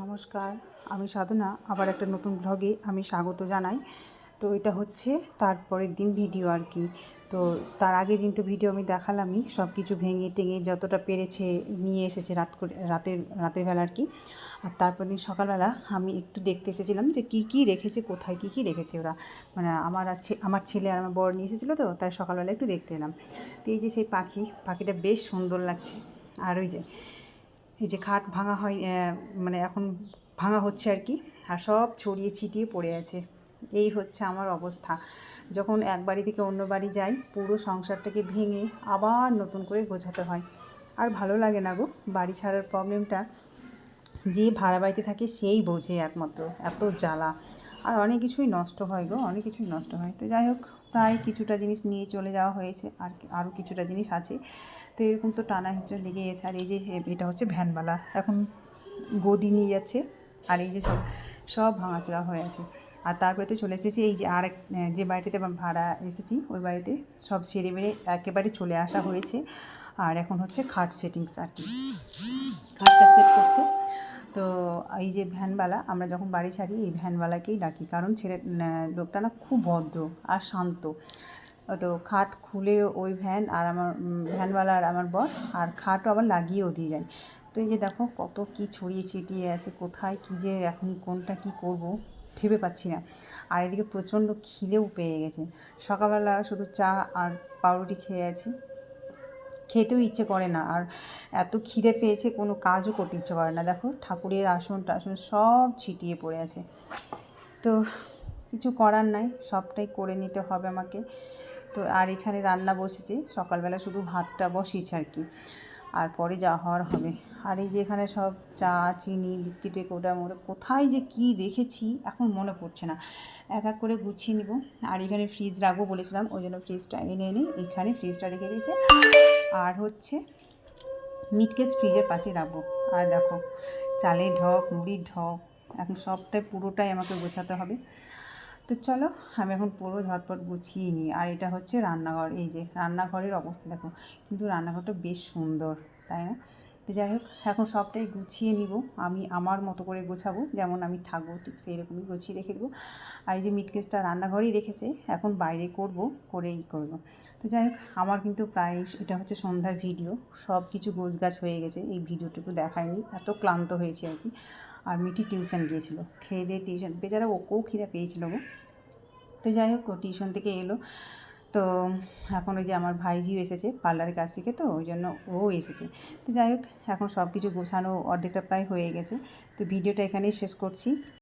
নমস্কার, আমি সাধনা। আবার একটা নতুন ব্লগে আমি স্বাগত জানাই। তো এটা হচ্ছে তারপরের দিন ভিডিও আর কি। তো তার আগের দিন তো ভিডিও আমি দেখালামই সব কিছু ভেঙে টেঙে যতটা পেরেছে নিয়ে এসেছে রাত করে, রাতের রাতের বেলা আর কি। আর তারপর দিন সকালবেলা আমি একটু দেখতে এসেছিলাম যে কী কী রেখেছে, কোথায় কী কী রেখেছে ওরা। মানে আমার আমার ছেলে আর আমার বর নিয়ে এসেছিল তো, তাই সকালবেলা একটু দেখতে এলাম। তো এই যে সেই পাখি, পাখিটা বেশ সুন্দর লাগছে। আর ওই যে এই যে খাট ভাঙা হয় মানে এখন ভাঙা হচ্ছে আর কি, আর সব ছড়িয়ে ছিটিয়ে পড়ে আছে। এই হচ্ছে আমার অবস্থা। যখন এক বাড়ি থেকে অন্য বাড়ি যাই, পুরো সংসারটাকে ভেঙে আবার নতুন করে গোছাতে হয়। আর ভালো লাগে না গো, বাড়ি ছাড়ার প্রবলেমটা যে ভাড়া বাড়িতে থাকে সেই বোঝে একমাত্র, এত জ্বালা। আর অনেক কিছুই নষ্ট হয় গো, অনেক কিছুই নষ্ট হয়। তো যাই হোক প্রায় কিছুটা জিনিস নিয়ে চলে যাওয়া হয়েছে আর আরও কিছুটা জিনিস আছে। তো এরকম তো টানা হিঁচড়ে লেগে গেছে আর এই যে এটা হচ্ছে ভ্যানওয়ালা। এখন গদি নিয়ে যাচ্ছে আর এই যে সব সব ভাঙাচোরা হয়ে আছে। আর তারপরে তো চলে এসেছি, এই যে আর এক যে বাড়িটাতে ভাড়া এসেছি, ওই বাড়িতে সব সেরে বেড়ে একেবারে চলে আসা হয়েছে। আর এখন হচ্ছে খাট সেটিংস আর কি। খাটটা সেট করছে। তো এই যে ভ্যানওয়ালা, আমরা যখন বাড়ি ছাড়ি, এই ভ্যানওয়ালাকেই ডাকি। কারণ ছেলে লোকটা না খুব ভদ্র আর শান্ত। তো খাট খুলে ওই ভ্যান আর আমার ভ্যানওয়ালা আর আমার বর, আর খাটও আবার লাগিয়েও দিয়ে যায়। তো এই যে দেখো, কত কি ছড়িয়ে ছিটিয়ে আছে, কোথায় কী যে, এখন কোনটা কি করব ভেবে পাচ্ছি না। আর এদিকে প্রচণ্ড খিদেও পেয়ে গেছে। সকালবেলা শুধু চা আর পাউরুটি খেয়ে আছি। খেতেও ইচ্ছে করে না। আর এত খিদে পেয়েছে, কোনো কাজও করতে ইচ্ছে করে না। দেখো, ঠাকুরের আসন টাসন সব ছিটিয়ে পড়ে আছে। তো কিছু করার নাই, সবটাই করে নিতে হবে আমাকে। তো আর এখানে রান্না বসেছি, সকালবেলা শুধু ভাতটা বসিয়েছে আর কি। আর পরে যা হওয়ার হবে। আর এই যে এখানে সব চা, চিনি বিস্কিটের কোটা মোড়ে কোথায় যে কি রেখেছি এখন মনে পড়ছে না। এক এক করে গুছিয়ে নিব। আর এখানে ফ্রিজ রাখব বলেছিলাম, ওই জন্য ফ্রিজটা এনে এনে এখানে ফ্রিজটা রেখে দিয়েছে। আর হচ্ছে মিটকেস ফ্রিজের পাশে রাখব। আর দেখো, চালের ঢক, মুড়ির ঢক, এখন সবটাই পুরোটাই আমাকে গোছাতে হবে। তো চলো আমি এখন পুরো ঝটপট গুছিয়ে নিই। আর এটা হচ্ছে রান্নাঘর। এই যে রান্নাঘরের অবস্থা দেখো। কিন্তু রান্নাঘরটা বেশ সুন্দর, তাই না? তো যাই হোক, এখন সবটাই গুছিয়ে নিব। আমি আমার মতো করে গোছাবো, যেমন আমি থাকব, ঠিক সেই রকমই গুছিয়ে রেখে দেবো। আর এই যে মিটকেসটা রান্নাঘরেই রেখেছে, এখন বাইরে করব করেই করব। তো যাই হোক, আমার কিন্তু প্রায় এটা হচ্ছে সন্ধ্যার ভিডিও সব কিছু গোছগাছ হয়ে গেছে, এই ভিডিওটুকু দেখায়নি, এত ক্লান্ত হয়েছে আর কি। আর মিটি টিউশন গিয়েছিল, খেয়ে দিয়ে টিউশন বেচারা ওকেও খিদে পেয়েছিল তো যাই হোক, ও টিউশন থেকে এলো তো এখন ওই যে আমার ভাইজিও এসেছে পার্লারের কাছ থেকে, তো ওই জন্য ও এসেছে। তো যাই হোক, এখন সব কিছু গোছানো অর্ধেকটা প্রায় হয়ে গেছে। তো ভিডিওটা এখানেই শেষ করছি।